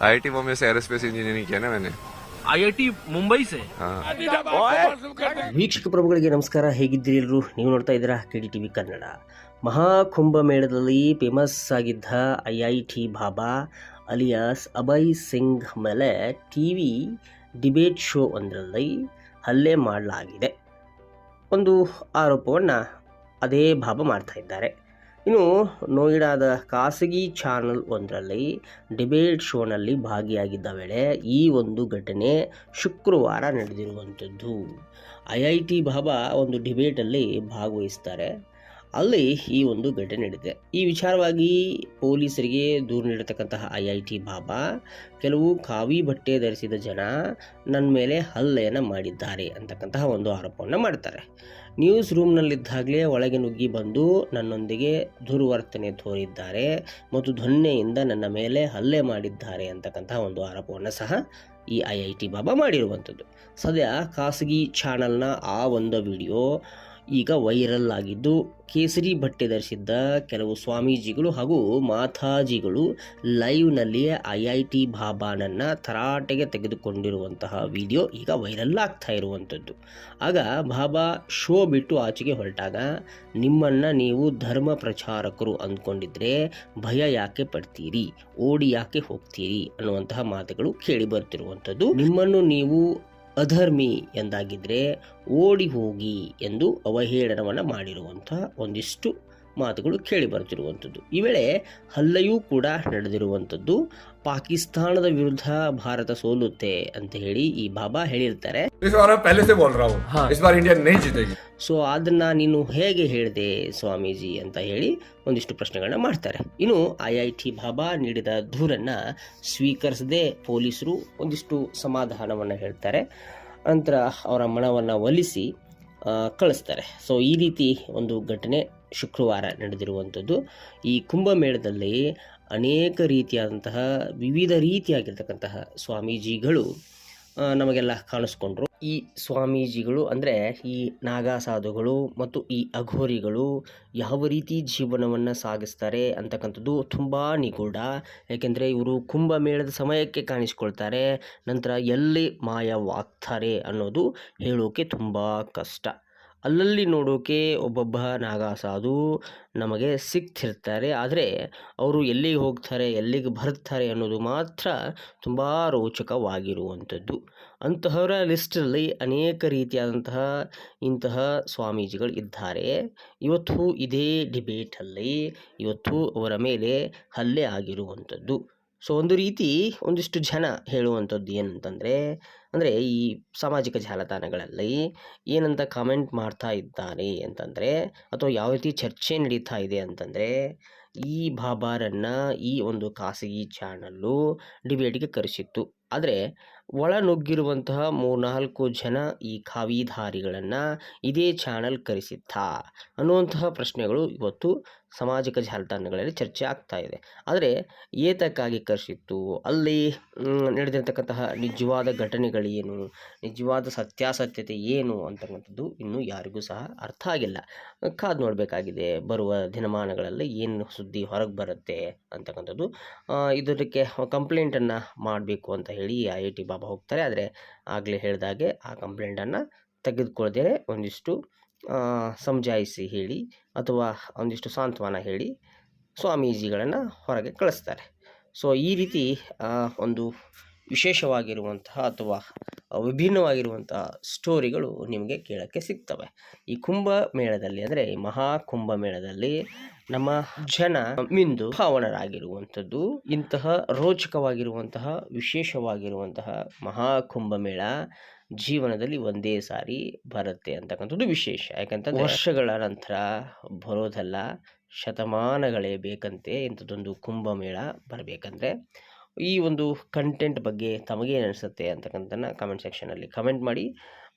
IIT Bombay से aerospace engineering किया ना मैंने आईआईटी मुंबई से हाँ ವೀಕ್ಷಕ ಪ್ರಭುಗಳಿಗೆ ನಮಸ್ಕಾರ ಹೇಗಿದ್ದೀರಿ ಎಲ್ಲರೂ ನೀವು ನೋಡ್ತಾ ಇದ್ದೀರಾ K D T V Kannada Mahakumbh ಮೇಳದಲ್ಲಿ ಫೇಮಸ್ ಆಗಿದ್ದ I I T Baba alias Abhay Singh ಮೇಲೆ ಟಿ ವಿ ಡಿಬೇಟ್ ಶೋ ಒಂದರಲ್ಲಿ ಹಲ್ಲೆ ಮಾಡಲಾಗಿದೆ ಒಂದು ಆರೋಪವನ್ನು ಅದೇ ಬಾಬಾ ಮಾಡ್ತಾ ಇದ್ದಾರೆ ಇನ್ನು ನೋಯ್ಡಾದ ಖಾಸಗಿ ಚಾನಲ್ ಒಂದರಲ್ಲಿ ಡಿಬೇಟ್ ಶೋನಲ್ಲಿ ಭಾಗಿಯಾಗಿದ್ದ ವೇಳೆ ಈ ಒಂದು ಘಟನೆ ಶುಕ್ರವಾರ ನಡೆದಿರುವಂಥದ್ದು. ಐ ಐ ಟಿ ಬಾಬಾ ಒಂದು ಡಿಬೇಟಲ್ಲಿ ಭಾಗವಹಿಸ್ತಾರೆ. ಅಲ್ಲಿ ಈ ಒಂದು ಘಟನೆ ನಡೆದಿದೆ ಈ ವಿಚಾರವಾಗಿ ಪೊಲೀಸರಿಗೆ ದೂರು ನೀಡತಕ್ಕಂತಹ ಐ ಐ ಟಿ ಬಾಬಾ, ಕೆಲವು ಕಾವಿ ಬಟ್ಟೆ ಧರಿಸಿದ ಜನ ನನ್ನ ಮೇಲೆ ಹಲ್ಲೆಯನ್ನು ಮಾಡಿದ್ದಾರೆ ಅಂತಕ್ಕಂತಹ ಒಂದು ಆರೋಪವನ್ನು ಮಾಡ್ತಾರೆ. ನ್ಯೂಸ್ ರೂಮ್ನಲ್ಲಿದ್ದಾಗಲೇ ಒಳಗೆ ನುಗ್ಗಿ ಬಂದು ನನ್ನೊಂದಿಗೆ ದುರ್ವರ್ತನೆ ತೋರಿದ್ದಾರೆ ಮತ್ತು ಧೊನ್ನೆಯಿಂದ ನನ್ನ ಮೇಲೆ ಹಲ್ಲೆ ಮಾಡಿದ್ದಾರೆ ಅಂತಕ್ಕಂತಹ ಒಂದು ಆರೋಪವನ್ನು ಸಹ ಈ ಐ ಐ ಟಿ ಬಾಬಾ ಮಾಡಿರುವಂಥದ್ದು. ಸದ್ಯ ಖಾಸಗಿ ಚಾನಲ್ನ ಆ ಒಂದು ವಿಡಿಯೋ ಈಗ ವೈರಲ್ ಆಗಿದ್ದು ಕೇಸರಿ ಬಟ್ಟೆ ಧರಿಸಿದ್ದ ಕೆಲವು ಸ್ವಾಮೀಜಿಗಳು ಹಾಗೂ ಮಾತಾಜಿಗಳು ಲೈವ್ನಲ್ಲಿಯೇ ಐ ಐ ಟಿ ಬಾಬಾನನ್ನು ತರಾಟೆಗೆ ತೆಗೆದುಕೊಂಡಿರುವಂತಹ ವಿಡಿಯೋ ಈಗ ವೈರಲ್ ಆಗ್ತಾ ಇರುವಂಥದ್ದು ಆಗ ಬಾಬಾ ಶೋ ಬಿಟ್ಟು ಆಚೆಗೆ ಹೊರಟಾಗ, ನಿಮ್ಮನ್ನು ನೀವು ಧರ್ಮ ಪ್ರಚಾರಕರು ಅಂದ್ಕೊಂಡಿದ್ರೆ ಭಯ ಯಾಕೆ ಪಡ್ತೀರಿ? ಓಡಿ ಯಾಕೆ ಹೋಗ್ತೀರಿ? ಅನ್ನುವಂತಹ ಮಾತುಗಳು ಕೇಳಿ ಬರ್ತಿರುವಂಥದ್ದು ನಿಮ್ಮನ್ನು ನೀವು ಅಧರ್ಮಿ ಎಂದಾಗಿದ್ದರೆ ಓಡಿ ಹೋಗಿ ಎಂದು ಅವಹೇಳನವನ್ನು ಮಾಡಿರುವಂತಹ ಒಂದಿಷ್ಟು ಮಾತುಗಳು ಕೇಳಿ ಬರ್ತಿರುವಂಥದ್ದು ಈ ವೇಳೆ ಹಲ್ಲೆಯೂ ಕೂಡ ನಡೆದಿರುವಂಥದ್ದು. ಪಾಕಿಸ್ತಾನದ ವಿರುದ್ಧ ಭಾರತ ಸೋಲುತ್ತೆ ಅಂತ ಹೇಳಿ ಈ ಬಾಬಾ ಹೇಳಿರ್ತಾರೆ. ಸೊ ಅದನ್ನ ನೀನು ಹೇಗೆ ಹೇಳಿದೆ ಸ್ವಾಮೀಜಿ ಅಂತ ಹೇಳಿ ಒಂದಿಷ್ಟು ಪ್ರಶ್ನೆಗಳನ್ನ ಮಾಡ್ತಾರೆ. ಇನ್ನು ಐ ಐ ಟಿ ಬಾಬಾ ನೀಡಿದ ದೂರನ್ನ ಸ್ವೀಕರಿಸದೆ ಪೊಲೀಸರು ಒಂದಿಷ್ಟು ಸಮಾಧಾನವನ್ನ ಹೇಳ್ತಾರೆ. ನಂತರ ಅವರ ಮನವನ್ನ ಒಲಿಸಿ ಕಳಿಸ್ತಾರೆ. ಸೊ ಈ ರೀತಿ ಒಂದು ಘಟನೆ ಶುಕ್ರವಾರ ನಡೆದಿರುವಂಥದ್ದು. ಈ ಕುಂಭಮೇಳದಲ್ಲಿ ಅನೇಕ ರೀತಿಯಾದಂತಹ, ವಿವಿಧ ರೀತಿಯಾಗಿರ್ತಕ್ಕಂತಹ ಸ್ವಾಮೀಜಿಗಳು ನಮಗೆಲ್ಲ ಕಾಣಿಸ್ಕೊಂಡ್ರು. ಈ ಸ್ವಾಮೀಜಿಗಳು ಅಂದರೆ ಈ ನಾಗಾ ಸಾಧುಗಳು ಮತ್ತು ಈ ಅಘೋರಿಗಳು ಯಾವ ರೀತಿ ಜೀವನವನ್ನು ಸಾಗಿಸ್ತಾರೆ ಅಂತಕ್ಕಂಥದ್ದು ತುಂಬ ನಿಗೂಢ. ಏಕೆಂದರೆ ಇವರು ಕುಂಭಮೇಳದ ಸಮಯಕ್ಕೆ ಕಾಣಿಸ್ಕೊಳ್ತಾರೆ, ನಂತರ ಎಲ್ಲಿ ಮಾಯವಾಗ್ತಾರೆ ಅನ್ನೋದು ಹೇಳೋಕೆ ತುಂಬ ಕಷ್ಟ. ಅಲ್ಲಲ್ಲಿ ನೋಡೋಕೆ ಒಬ್ಬೊಬ್ಬ ನಾಗಾ ಸಾಧು ನಮಗೆ ಸಿಗ್ತಿರ್ತಾರೆ. ಆದರೆ ಅವರು ಎಲ್ಲಿಗೆ ಹೋಗ್ತಾರೆ, ಎಲ್ಲಿಗೆ ಬರ್ತಾರೆ ಅನ್ನೋದು ಮಾತ್ರ ತುಂಬ ರೋಚಕವಾಗಿರುವಂಥದ್ದು. ಅಂತಹವರ ಲಿಸ್ಟಲ್ಲಿ ಅನೇಕ ರೀತಿಯಾದಂತಹ ಇಂತಹ ಸ್ವಾಮೀಜಿಗಳು ಇದ್ದಾರೆ. ಇವತ್ತು ಇದೇ ಡಿಬೇಟಲ್ಲಿ, ಇವತ್ತು ಅವರ ಮೇಲೆ ಹಲ್ಲೆ ಆಗಿರುವಂಥದ್ದು. ಸೊ ಒಂದು ರೀತಿ ಒಂದಿಷ್ಟು ಜನ ಹೇಳುವಂಥದ್ದು ಏನಂತಂದರೆ, ಅಂದರೆ ಈ ಸಾಮಾಜಿಕ ಜಾಲತಾಣಗಳಲ್ಲಿ ಏನಂತ ಕಾಮೆಂಟ್ ಮಾಡ್ತಾ ಇದ್ದಾರೆ ಅಂತಂದರೆ, ಅಥವಾ ಯಾವ ರೀತಿ ಚರ್ಚೆ ನಡೀತಾ ಇದೆ ಅಂತಂದರೆ, ಈ ಬಾಬಾರನ್ನು ಈ ಒಂದು ಖಾಸಗಿ ಚಾನಲ್ಲು ಡಿಬೇಟ್ಗೆ ಕರೆಸಿತ್ತು. ಆದರೆ ಒಳ ನುಗ್ಗಿರುವಂತಹ ಮೂರ್ನಾಲ್ಕು ಜನ ಈ ಖಾವಿಧಾರಿಗಳನ್ನು ಇದೇ ಚಾನಲ್ ಕರೆಸಿತ್ತಾ ಅನ್ನುವಂತಹ ಪ್ರಶ್ನೆಗಳು ಇವತ್ತು ಸಾಮಾಜಿಕ ಜಾಲತಾಣಗಳಲ್ಲಿ ಚರ್ಚೆ ಆಗ್ತಾ ಇದೆ. ಆದರೆ ಏತಕ್ಕಾಗಿ ಕರೆಸಿತ್ತು ಅಲ್ಲಿ ನಡೆದಿರತಕ್ಕಂತಹ ನಿಜವಾದ ಘಟನೆಗಳೇನು ನಿಜವಾದ ಸತ್ಯಾಸತ್ಯತೆ ಏನು ಅಂತಕ್ಕಂಥದ್ದು ಇನ್ನೂ ಯಾರಿಗೂ ಸಹ ಅರ್ಥ ಆಗಿಲ್ಲ. ಕಾದು ನೋಡಬೇಕಾಗಿದೆ, ಬರುವ ದಿನಮಾನಗಳಲ್ಲಿ ಏನು ಸುದ್ದಿ ಹೊರಗೆ ಬರುತ್ತೆ ಅಂತಕ್ಕಂಥದ್ದು. ಇದಕ್ಕೆ ಕಂಪ್ಲೇಂಟನ್ನು ಮಾಡಬೇಕು ಅಂತ ಹೇಳಿ ಐ ಐ ಟಿ ಬಾಬಾ ಹೋಗ್ತಾರೆ. ಆದರೆ ಆಗಲೇ ಹೇಳಿದಾಗೆ ಆ ಕಂಪ್ಲೇಂಟನ್ನು ತೆಗೆದುಕೊಳ್ಳದೆ ಒಂದಿಷ್ಟು ಸಮಜಾಯಿಸಿ ಹೇಳಿ ಅಥವಾ ಒಂದಿಷ್ಟು ಸಾಂತ್ವನ ಹೇಳಿ ಸ್ವಾಮೀಜಿಗಳನ್ನು ಹೊರಗೆ ಕಳಿಸ್ತಾರೆ. ಸೊ ಈ ರೀತಿ ಒಂದು ವಿಶೇಷವಾಗಿರುವಂತಹ ಅಥವಾ ವಿಭಿನ್ನವಾಗಿರುವಂತಹ ಸ್ಟೋರಿಗಳು ನಿಮಗೆ ಕೇಳೋಕ್ಕೆ ಸಿಗ್ತವೆ. ಈ ಕುಂಭ ಮೇಳದಲ್ಲಿ ಅಂದರೆ ಈ ಮಹಾ ಕುಂಭ ಮೇಳದಲ್ಲಿ ನಮ್ಮ ಜನ ಮಿಂದು ಭಾವನರಾಗಿರುವಂಥದ್ದು ಇಂತಹ ರೋಚಕವಾಗಿರುವಂತಹ, ವಿಶೇಷವಾಗಿರುವಂತಹ ಮಹಾ ಕುಂಭಮೇಳ ಜೀವನದಲ್ಲಿ ಒಂದೇ ಸಾರಿ ಬರುತ್ತೆ ಅಂತಕ್ಕಂಥದ್ದು ವಿಶೇಷ. ಯಾಕಂತಂದ್ರೆ ವರ್ಷಗಳ ನಂತರ ಬರೋದಲ್ಲ, ಶತಮಾನಗಳೇ ಬೇಕಂತೆ ಇಂಥದ್ದೊಂದು ಕುಂಭಮೇಳ ಬರಬೇಕಂದ್ರೆ. ಈ ಒಂದು ಕಂಟೆಂಟ್ ಬಗ್ಗೆ ತಮಗೇನು ಅನಿಸುತ್ತೆ ಅಂತಕ್ಕಂಥದ್ದನ್ನು ಕಮೆಂಟ್ ಸೆಕ್ಷನಲ್ಲಿ ಕಮೆಂಟ್ ಮಾಡಿ.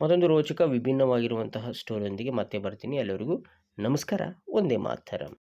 ಮತ್ತೊಂದು ರೋಚಕ ವಿಭಿನ್ನವಾಗಿರುವಂತಹ ಸ್ಟೋರಿಯೊಂದಿಗೆ ಮತ್ತೆ ಬರ್ತೀನಿ. ಅಲ್ಲಿವರೆಗೂ ನಮಸ್ಕಾರ. ಒಂದೇ ಮಾತರಂ.